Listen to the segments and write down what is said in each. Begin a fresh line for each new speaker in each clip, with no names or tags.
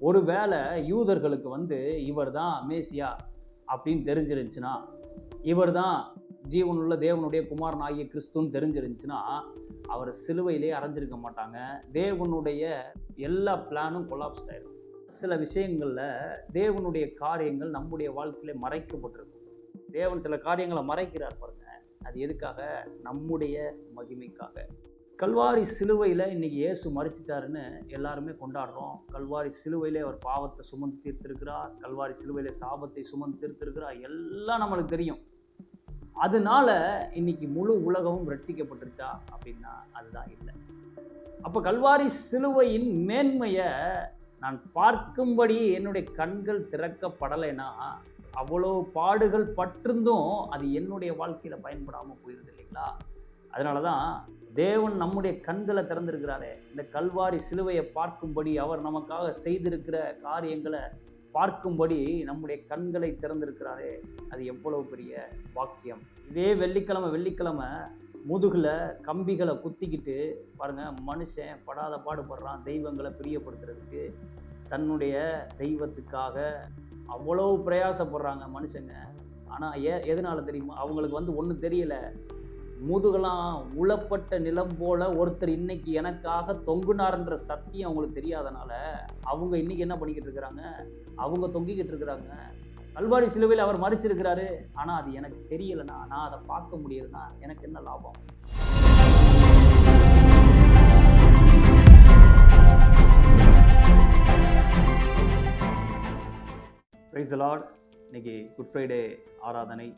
ஒருவேளை யூதர்களுக்கு வந்து இவர் தான் மேசியா அப்படின்னு தெரிஞ்சிருந்துச்சுன்னா இவர் தான் ஜீவனுள்ள தேவனுடைய குமாரன் ஆகிய கிறிஸ்துன்னு தெரிஞ்சிருந்துச்சுன்னா அவர் சிலுவையிலே அரைஞ்சிருக்க மாட்டாங்க. தேவனுடைய எல்லா பிளானும் கொலாப்ஸ் ஆயிடும். சில விஷயங்களில் தேவனுடைய காரியங்கள் நம்முடைய வாழ்க்கையில மறைக்கப்பட்டிருக்கும். தேவன் சில காரியங்களை மறைக்கிறார் பாருங்க. அது எதுக்காக? நம்முடைய மகிமைக்காக. கல்வாரி சிலுவையில் இன்றைக்கி இயேசு மறிச்சிட்டாருன்னு எல்லாருமே கொண்டாடுறோம். கல்வாரி சிலுவையிலே அவர் பாவத்தை சுமந்து தீர்த்திருக்கிறார். கல்வாரி சிலுவையில் சாபத்தை சுமந்து தீர்த்திருக்கிறார். எல்லாம் நம்மளுக்கு தெரியும். அதனால இன்னைக்கு முழு உலகமும் ரட்சிக்கப்பட்டுருச்சா? அப்படின்னா அதுதான் இல்லை. அப்போ கல்வாரி சிலுவையின் மேன்மையை நான் பார்க்கும்படி என்னுடைய கண்கள் திறக்கப்படலைன்னா அவ்வளோ பாடுகள் பட்டிருந்தும் அது என்னுடைய வாழ்க்கையில் பயன்படாமல் போயிருது இல்லைங்களா? அதனால தான் தேவன் நம்முடைய கண்களை திறந்திருக்கிறாரே. இந்த கல்வாரி சிலுவையை பார்க்கும்படி அவர் நமக்காக செய்திருக்கிற காரியங்களை பார்க்கும்படி நம்முடைய கண்களை திறந்திருக்கிறாரே. அது எவ்வளவு பெரிய வாக்கியம். இதே வெள்ளிக்கிழமை வெள்ளிக்கிழமை முதுகில் கம்பிகளை குத்திக்கிட்டு பாருங்கள் மனுஷன் படாத பாடுபடுறான் தெய்வங்களை பிரியப்படுத்துறதுக்கு. தன்னுடைய தெய்வத்துக்காக அவ்வளோ பிரயாசப்படுறாங்க மனுஷங்க. ஆனால் ஏ எதனால் தெரியுமா? அவங்களுக்கு வந்து ஒன்றும் தெரியலை. முதுகலாம் உளப்பட்ட நிலம் போல ஒருத்தர் இன்னைக்கு எனக்காக தொங்குனார்ன்ற சத்தியம் அவங்களுக்கு தெரியாதனால அவங்க இன்னைக்கு என்ன பண்ணிக்கிட்டு இருக்கிறாங்க? அவங்க தொங்கிக்கிட்டு இருக்கிறாங்க. கல்வாரி சிலுவையில் அவர் மறிச்சிருக்கிறாரு. ஆனால் அது எனக்கு தெரியலைனா நான் அதை பார்க்க முடியலனா எனக்கு என்ன லாபம்? பிரைஸ் லார்ட் இன்னைக்கு குட் ஃப்ரைடே ஆராதனை.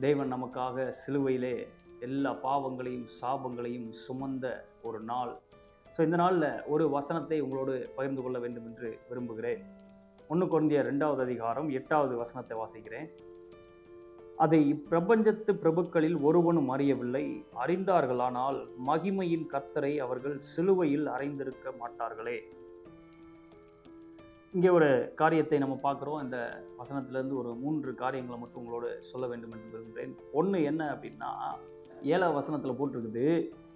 தேவன் நமக்காக சிலுவையிலே எல்லா பாவங்களையும் சாபங்களையும் சுமந்த ஒரு நாள். ஸோ இந்த நாளில் ஒரு வசனத்தை உங்களோடு பகிர்ந்து கொள்ள வேண்டும் என்று விரும்புகிறேன். ஒன்று குழந்தைய ரெண்டாவது அதிகாரம் எட்டாவது வசனத்தை வாசிக்கிறேன். அதை இப்பிரபஞ்சத்து பிரபுக்களில் ஒருவனும் அறியவில்லை. அறிந்தார்களானால் மகிமையின் கர்த்தரை அவர்கள் சிலுவையில் அறைந்திருக்க மாட்டார்களே. இங்கே ஒரு காரியத்தை நம்ம பார்க்குறோம். இந்த வசனத்திலேருந்து ஒரு மூன்று காரியங்களை மட்டும் உங்களோட சொல்ல வேண்டும் என்று விரும்புகிறேன். ஒன்று என்ன அப்படின்னா ஏழாவது வசனத்தில் போட்டிருக்குது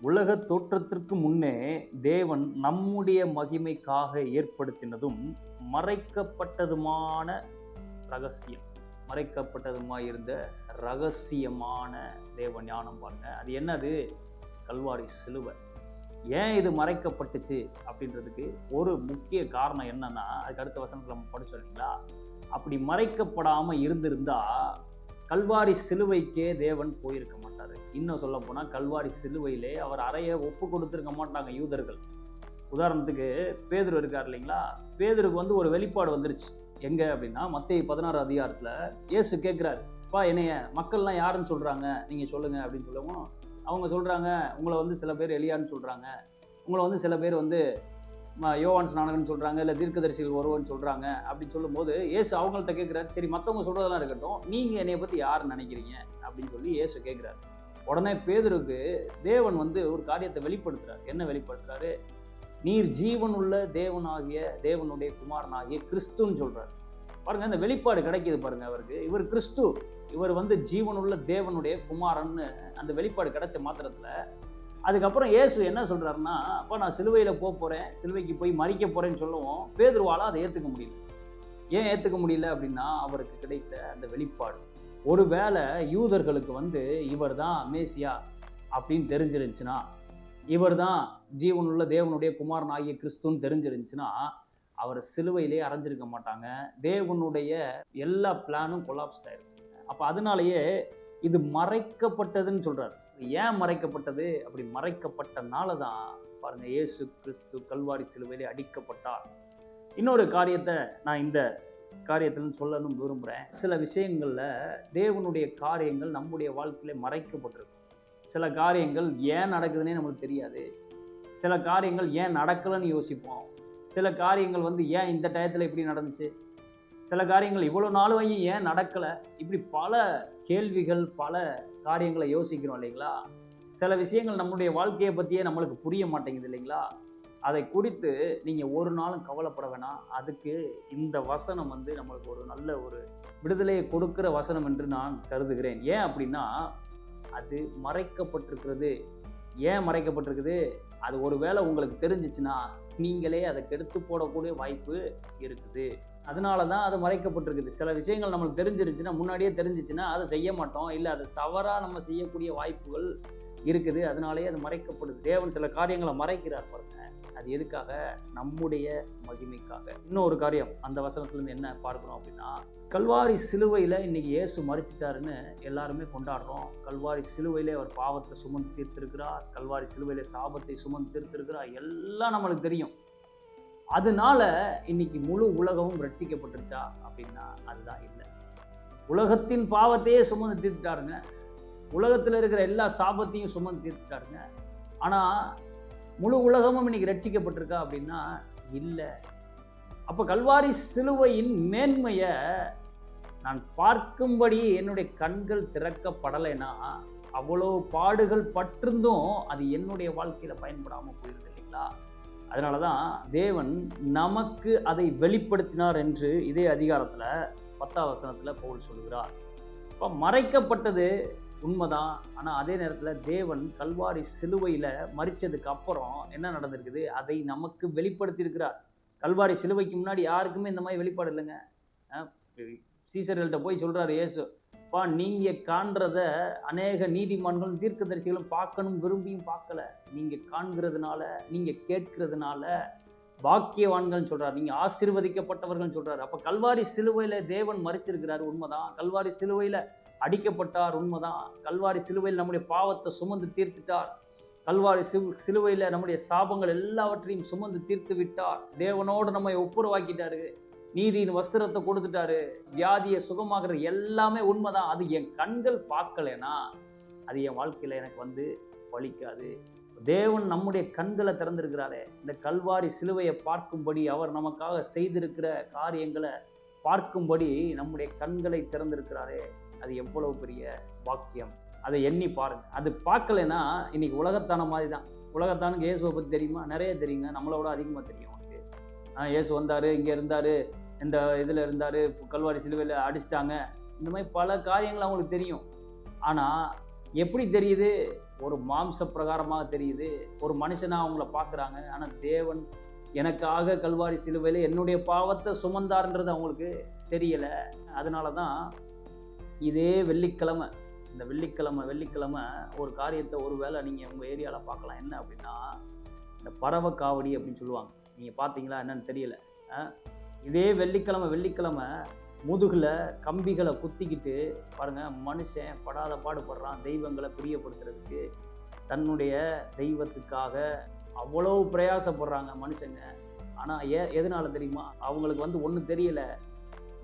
உலக தோற்றத்திற்கு முன்னே தேவன் நம்முடைய மகிமைக்காக ஏற்படுத்தினதும் மறைக்கப்பட்டதுமான ரகசியம். மறைக்கப்பட்டதுமாய் இருந்த ரகசியமான தேவ ஞானம் பாருங்க. அது என்னது? கல்வாரி சிலுவை. ஏன் இது மறைக்கப்பட்டுச்சு அப்படின்றதுக்கு ஒரு முக்கிய காரணம் என்னன்னா அதுக்கு அடுத்த வசனத்தில் நம்ம படிச்சோம் இல்லைங்களா? அப்படி மறைக்கப்படாமல் இருந்திருந்தா கல்வாரி சிலுவைக்கே தேவன் போயிருக்க மாட்டார். இன்னும் சொல்ல போனால் கல்வாரி சிலுவையிலே அவர் அறைய ஒப்பு கொடுத்துருக்க மாட்டாங்க யூதர்கள். உதாரணத்துக்கு பேதுரு இருக்கார் இல்லைங்களா? பேதுருக்கு வந்து ஒரு வெளிப்பாடு வந்துருச்சு. எங்கே அப்படின்னா மத்திய பதினாறு அதிகாரத்தில் இயேசு கேட்குறாரு பா என்னைய மக்கள்லாம் யாருன்னு சொல்கிறாங்க நீங்கள் சொல்லுங்கள் அப்படின்னு சொல்லவும் அவங்க சொல்கிறாங்க உங்களை வந்து சில பேர் எலியான்னு சொல்கிறாங்க உங்களை வந்து சில பேர் வந்து யோவான்ஸ் நானகன் சொல்கிறாங்க இல்லை தீர்க்கதரிசிகள் ஒருவன் சொல்கிறாங்க அப்படின்னு சொல்லும்போது ஏசு அவங்கள்ட்ட கேட்குறாரு சரி மற்றவங்க சொல்கிறதெல்லாம் இருக்கட்டும் நீங்கள் என்னைய பற்றி யார் நினைக்கிறீங்க? அப்படின்னு சொல்லி ஏசு கேட்குறாரு உடனே பேதருக்கு தேவன் வந்து ஒரு காரியத்தை வெளிப்படுத்துகிறார் என்ன வெளிப்படுத்துறாரு? நீர் ஜீவனுள்ள தேவனாகிய தேவனுடைய குமாரனாகிய கிறிஸ்துன்னு சொல்கிறார் பாருங்க இந்த வெளிப்பாடு கிடைக்கிது பாருங்க அவருக்கு. இவர் கிறிஸ்து இவர் வந்து ஜீவனுள்ள தேவனுடைய குமாரன்னு அந்த வெளிப்பாடு கிடைச்ச மாத்திரத்தில் அதுக்கப்புறம் இயேசு என்ன சொல்கிறாருன்னா அப்போ நான் சிலுவையில் போக போகிறேன் சிலுவைக்கு போய் மறிக்க போகிறேன்னு சொல்லுவோம் பேதுருவால அதை ஏற்றுக்க முடியல. ஏன் ஏற்றுக்க முடியல அப்படின்னா அவருக்கு கிடைத்த அந்த வெளிப்பாடு. ஒருவேளை யூதர்களுக்கு வந்து இவர் தான் மேசியா அப்படின்னு தெரிஞ்சிருந்துச்சுன்னா இவர் தான் ஜீவனுள்ள தேவனுடைய குமாரன் ஆகிய கிறிஸ்துன்னு தெரிஞ்சிருந்துச்சுன்னா அவர் சிலுவையிலே அரைஞ்சிருக்க மாட்டாங்க. தேவனுடைய எல்லா பிளானும் கொலாப்ஸ் ஆயிருக்கு அப்போ அதனாலேயே இது மறைக்கப்பட்டதுன்னு சொல்கிறார் ஏன் மறைக்கப்பட்டது? அப்படி மறைக்கப்பட்டனால தான் பாருங்க இயேசு கிறிஸ்து கல்வாரி சிலுவையிலே அடிக்கப்பட்டார். இன்னொரு காரியத்தை நான் இந்த காரியத்தில் சொல்லணும் விரும்புகிறேன் சில விஷயங்களில் தேவனுடைய காரியங்கள் நம்முடைய வாழ்க்கையில மறைக்கப்பட்டிருக்கும். சில காரியங்கள் ஏன் நடக்குதுன்னே நம்மளுக்கு தெரியாது. சில காரியங்கள் ஏன் நடக்கலைன்னு யோசிப்போம். சில காரியங்கள் வந்து ஏன் இந்த டயத்தில் இப்படி நடந்துச்சு? சில காரியங்கள் இவ்வளோ நாள் வாங்கி ஏன் நடக்கலை? இப்படி பல கேள்விகள் பல காரியங்களை யோசிக்கிறோம் இல்லைங்களா? சில விஷயங்கள் நம்முடைய வாழ்க்கையை பற்றியே நம்மளுக்கு புரிய மாட்டேங்குது இல்லைங்களா? அதை குறித்து நீங்கள் ஒரு நாளும் கவலைப்பட வேணாம். அதுக்கு இந்த வசனம் வந்து நம்மளுக்கு ஒரு நல்ல ஒரு விடுதலையை கொடுக்கிற வசனம் என்று நான் கருதுகிறேன். ஏன் அப்படின்னா அது மறைக்கப்பட்டிருக்கிறது. ஏன் மறைக்கப்பட்டிருக்குது? அது ஒருவேளை உங்களுக்கு தெரிஞ்சிச்சுன்னா நீங்களே அதை கெடுத்து போடக்கூடிய வாய்ப்பு இருக்குது. அதனால தான் அது மறைக்கப்பட்டிருக்குது. சில விஷயங்கள் நம்மளுக்கு தெரிஞ்சிருச்சுன்னா முன்னாடியே தெரிஞ்சிச்சுன்னா அதை செய்ய மாட்டோம். இல்லை அது தவறாக நம்ம செய்யக்கூடிய வாய்ப்புகள் இருக்குது. அதனாலேயே அது மறைக்கப்படுது. தேவன் சில காரியங்களை மறைக்கிறார் பாருங்க. அது எதுக்காக? நம்முடைய மகிமைக்காக. இன்னொரு காரியம் அந்த வசனத்துலேருந்து என்ன பார்க்குறோம் அப்படின்னா கல்வாரி சிலுவையில் இன்னைக்கு இயேசு மறிச்சிட்டாருன்னு எல்லாருமே கொண்டாடுறோம். கல்வாரி சிலுவையிலே அவர் பாவத்தை சுமந்து தீர்த்திருக்கிறார். கல்வாரி சிலுவையிலே சாபத்தை சுமந்து தீர்த்திருக்கிறார். எல்லாம் நம்மளுக்கு தெரியும். அதனால இன்னைக்கு முழு உலகமும் ரட்சிக்கப்பட்டுருச்சா அப்படின்னா அதுதான் இல்லை. உலகத்தின் பாவத்தையே சுமந்து தீர்த்துட்டாருங்க. உலகத்தில் இருக்கிற எல்லா சாபத்தையும் சுமந்து தீர்த்துட்டாருங்க. ஆனால் முழு உலகமும் இன்னைக்கு ரட்சிக்கப்பட்டிருக்கா அப்படின்னா இல்லை. அப்போ கல்வாரி சிலுவையின் மேன்மையை நான் பார்க்கும்படி என்னுடைய கண்கள் திறக்கப்படலைன்னா அவ்வளோ பாடுகள் பட்டிருந்தும் அது என்னுடைய வாழ்க்கையில் பயன்படாமல் போயிருது இல்லைங்களா? அதனால தான் தேவன் நமக்கு அதை வெளிப்படுத்தினார் என்று இதே அதிகாரத்தில் பத்தாம் வசனத்தில் பவுல் சொல்கிறார் இப்போ மறைக்கப்பட்டது உண்மைதான். ஆனால் அதே நேரத்தில் தேவன் கல்வாரி சிலுவையில் மறித்ததுக்கு அப்புறம் என்ன நடந்திருக்குது? அதை நமக்கு வெளிப்படுத்தியிருக்கிறார். கல்வாரி சிலுவைக்கு முன்னாடி யாருக்குமே இந்த மாதிரி வெளிப்பாடு இல்லைங்க. சீசர்கள்ட்ட போய் சொல்கிறாரு இயேசு பா நீங்கள் காண்றத அநேக நீதிமான்களும் தீர்க்கதரிசிகளும் பார்க்கணும் விரும்பியும் பார்க்கல. நீங்கள் காண்கிறதுனால நீங்கள் கேட்கிறதுனால பாக்கியவான்கள்னு சொல்கிறார் நீங்கள் ஆசீர்வதிக்கப்பட்டவர்கள்னு சொல்கிறார் அப்போ கல்வாரி சிலுவையில் தேவன் மறிச்சிருக்கிறார் உண்மைதான். கல்வாரி சிலுவையில் அடிக்கப்பட்டார் உண்மைதான். கல்வாரி சிலுவையில் நம்முடைய பாவத்தை சுமந்து தீர்த்துட்டார். கல்வாரி சிவு சிலுவையில் நம்முடைய சாபங்கள் எல்லாவற்றையும் சுமந்து தீர்த்து விட்டார். தேவனோடு நம்மை ஒப்புரவாக்கிட்டாரு. நீதியின் வஸ்திரத்தை கொடுத்துட்டாரு. வியாதியை சுகமாகிற எல்லாமே உண்மைதான். அது என் கண்கள் பார்க்கலைன்னா அது என் வாழ்க்கையில் எனக்கு வந்து பழிக்காது தேவன் நம்முடைய கண்களை திறந்திருக்கிறாரே. இந்த கல்வாரி சிலுவையை பார்க்கும்படி அவர் நமக்காக செய்திருக்கிற காரியங்களை பார்க்கும்படி நம்முடைய கண்களை திறந்திருக்கிறாரே. அது எவ்வளவு பெரிய பாக்கியம்? அதை எண்ணி பாருங்க. அது பார்க்கலைன்னா இன்னைக்கு உலகத்தான மாதிரி தான் உலகத்தானுக்கு இயேசுவை பற்றி தெரியுமா? நிறைய தெரியுங்க. நம்மளோட அதிகமாக தெரியும் அவனுக்கு இயேசு வந்தார் இங்கே இருந்தார் இந்த இதில் இருந்தார் கல்வாரி சிலுவையில் அடிச்சிட்டாங்க. இந்த மாதிரி பல காரியங்கள் அவங்களுக்கு தெரியும். ஆனால் எப்படி தெரியுது? ஒரு மாம்ச பிரகாரமாக தெரியுது. ஒரு மனுஷனாக அவங்கள பார்க்குறாங்க. ஆனால் தேவன் எனக்காக கல்வாரி சிலுவையில் என்னுடைய பாவத்தை சுமந்தார்ன்றது அவங்களுக்கு தெரியலை. அதனால தான் இதே வெள்ளிக்கிழமை இந்த வெள்ளிக்கிழமை வெள்ளிக்கிழமை ஒரு காரியத்தை ஒரு வேளை நீங்கள் உங்கள் ஏரியாவில் பார்க்கலாம். என்ன அப்படின்னா இந்த பறவை காவடி அப்படின்னு சொல்லுவாங்க. நீங்கள் பார்த்தீங்களா என்னன்னு தெரியல. இதே வெள்ளிக்கிழமை வெள்ளிக்கிழமை முதுகில் கம்பிகளை குத்திக்கிட்டு பாருங்கள் மனுஷன் படாத பாடுபடுறான். தெய்வங்களை பிரியப்படுத்துறதுக்கு தன்னுடைய தெய்வத்துக்காக அவ்வளோ பிரயாசப்படுறாங்க மனுஷங்க. ஆனால் ஏ எதனால தெரியுமா? அவங்களுக்கு வந்து ஒன்றும் தெரியலை.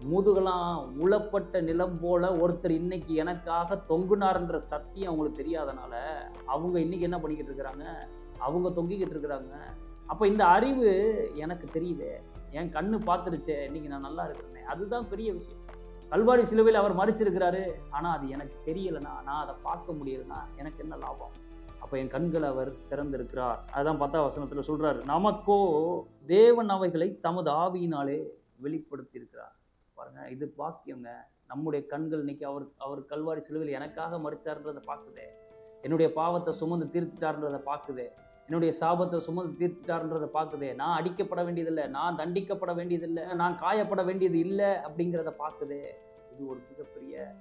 முதுகலாம் உளப்பட்ட நிலம் போல ஒருத்தர் இன்னைக்கு எனக்காக தொங்குனார்ன்ற சத்தியம் அவங்களுக்கு தெரியாதனால அவங்க இன்னைக்கு என்ன பண்ணிக்கிட்டு இருக்கிறாங்க? அவங்க தொங்கிக்கிட்டு இருக்கிறாங்க. அப்போ இந்த அறிவு எனக்கு தெரியுது. என் கண்ணு பார்த்துருச்சே இன்னைக்கு நான் நல்லா இருக்கிறேனே. அதுதான் பெரிய விஷயம். கல்வாரி சிலுவையில் அவர் மறிச்சிருக்கிறாரு. ஆனால் அது எனக்கு தெரியலைனா நான் அதை பார்க்க முடியலன்னா எனக்கு என்ன லாபம்? அப்போ என் கண்களை அவர் திறந்திருக்கிறார். அதுதான் பார்த்தா வசனத்தில் சொல்கிறாரு நமக்கோ தேவன் அவைகளை தமது ஆவியினாலே வெளிப்படுத்தியிருக்கிறார். பாருங்க இது பாக்கியங்க. நம்முடைய கண்கள் இன்னைக்கு அவர் அவர் கல்வாரி சிலுவையில் எனக்காக மறிச்சார்ன்றதை பார்க்குதே. என்னுடைய பாவத்தை சுமந்து தீர்த்துட்டார்ன்றதை பார்க்குதே. என்னுடைய சாபத்தை சுமந்து தீர்த்துட்டார்ன்றதை பார்க்குதே. நான் அடிக்கப்பட வேண்டியதில்லை நான் தண்டிக்கப்பட வேண்டியதில்லை நான் காயப்பட வேண்டியது இல்லை அப்படிங்கிறத பார்க்குதே. இது ஒரு மிகப்பெரிய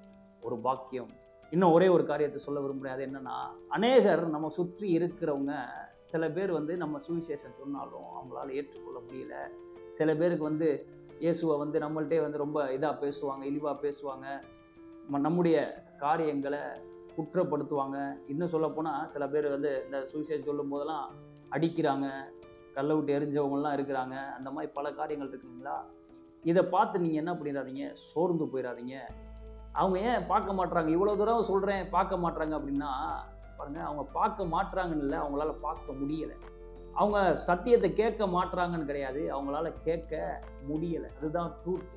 ஒரு பாக்கியம். இன்னும் ஒரே ஒரு காரியத்தை சொல்ல விரும்புகிறேன் அது என்னென்னா அநேகர் நம்ம சுற்றி இருக்கிறவங்க சில பேர் வந்து நம்ம சுவிசேஷம் சொன்னாலும் அவங்களால ஏற்றுக்கொள்ள முடியல. சில பேருக்கு வந்து இயேசுவை வந்து நம்மள்கிட்டே வந்து ரொம்ப இதாக பேசுவாங்க இழிவாக பேசுவாங்க. ம- நம்முடைய காரியங்களை குற்றப்படுத்துவாங்க. இன்னும் சொல்லப்போனால் சில பேர் வந்து இந்த சுயசைட் சொல்லும் போதெல்லாம் அடிக்கிறாங்க கல்லை விட்டு எரிஞ்சவங்கலாம் இருக்கிறாங்க. அந்த மாதிரி பல காரியங்கள் இருக்குங்களா இதை பார்த்து நீங்கள் என்ன பண்ணிடாதீங்க சோர்ந்து போயிடாதீங்க அவங்க ஏன் பார்க்க மாட்டுறாங்க இவ்வளோ தூரம் சொல்கிறேன் பார்க்க மாட்டுறாங்க அப்படின்னா பாருங்கள் அவங்க பார்க்க மாட்டுறாங்கன்னு இல்லை அவங்களால பார்க்க முடியலை. அவங்க சத்தியத்தை கேட்க மாட்டுறாங்கன்னு கிடையாது. அவங்களால கேட்க முடியலை. அதுதான் ட்ரூத்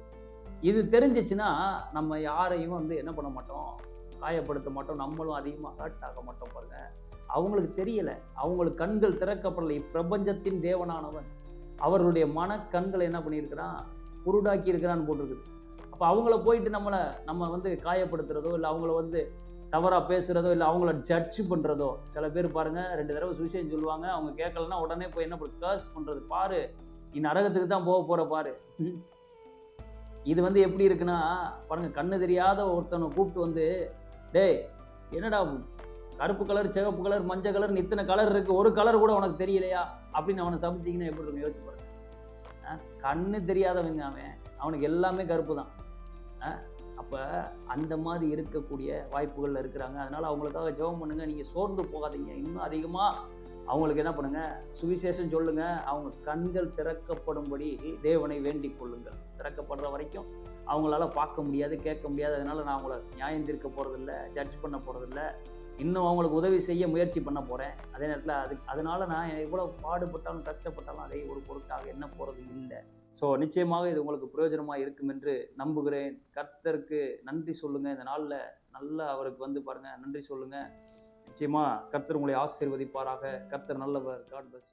இது தெரிஞ்சிச்சுன்னா நம்ம யாரையும் வந்து என்ன பண்ண மாட்டோம்? காயப்படுத்த மாட்டோம். நம்மளும் அதிகமாக ஹர்ட் ஆக மாட்டோம் பாருங்க. அவங்களுக்கு தெரியலை. அவங்களுக்கு கண்கள் திறக்கப்படலை. பிரபஞ்சத்தின் தேவனானவன். அவர்களுடைய மன கண்களை என்ன பண்ணியிருக்கிறான்? குருடாக்கி இருக்கிறான்னு போட்டிருக்குது. அப்போ அவங்கள போயிட்டு நம்மளை நம்ம வந்து காயப்படுத்துறதோ இல்லை அவங்கள வந்து தவறாக பேசுகிறதோ இல்லை அவங்கள ஜட்ஜ் பண்ணுறதோ சில பேர் பாருங்கள் ரெண்டு தடவை சுவிசேஷம் சொல்லுவாங்க. அவங்க கேட்கலன்னா உடனே போய் என்ன பண்ணு கேர்ஸ் பண்ணுறது பாரு. நீ நரகத்துக்கு தான் போக போகிற பாரு. இது வந்து எப்படி இருக்குன்னா பாருங்கள் கண்ணு தெரியாத ஒருத்தனை கூப்பிட்டு வந்து டேய் என்னடா கருப்பு கலர் சிவப்பு கலர் மஞ்சள் கலர் இத்தனை கலர் இருக்குது ஒரு கலர் கூட உனக்கு தெரியலையா? அப்படின்னு அவனை சமைச்சிங்கன்னா எப்படி இருக்கும்? யோசிச்சு பாருங்க. ஆ, கண்ணு தெரியாதவங்க அவன். அவனுக்கு எல்லாமே கருப்பு தான். அப்போ அந்த மாதிரி இருக்கக்கூடிய வாய்ப்புகளில் இருக்கிறாங்க. அதனால் அவங்களுக்காக ஜெபம் பண்ணுங்கள் நீங்கள் சோர்ந்து போகாதீங்க. இன்னும் அதிகமாக அவங்களுக்கு என்ன பண்ணுங்கள் சுவிசேஷம் சொல்லுங்கள் அவங்க கண்கள் திறக்கப்படும்படி தேவனை வேண்டிக் கொள்ளுங்கள். திறக்கப்படுற வரைக்கும் அவங்களால பார்க்க முடியாது கேட்க முடியாது. அதனால நான் அவங்கள நியாயம் தீர்க்க போகிறதில்ல ஜட்ஜ் பண்ண போகிறதில்ல இன்னும் அவங்களுக்கு உதவி செய்ய முயற்சி பண்ண போகிறேன் அதே நேரத்தில் அது அதனால் நான் எவ்வளோ பாடுபட்டாலும் கஷ்டப்பட்டாலும் அதை ஒரு பொருட்டாக என்ன போகிறது இல்லை. ஸோ நிச்சயமாக இது உங்களுக்கு பிரயோஜனமாக இருக்கும் என்று நம்புகிறேன். கர்த்தருக்கு நன்றி சொல்லுங்கள் இந்த நாளில் நல்லா அவருக்கு வந்து பாருங்கள் நன்றி சொல்லுங்கள் நிச்சயமாக கர்த்தர் உங்களை ஆசீர்வதிப்பாராக. கர்த்தர் நல்லவர். God bus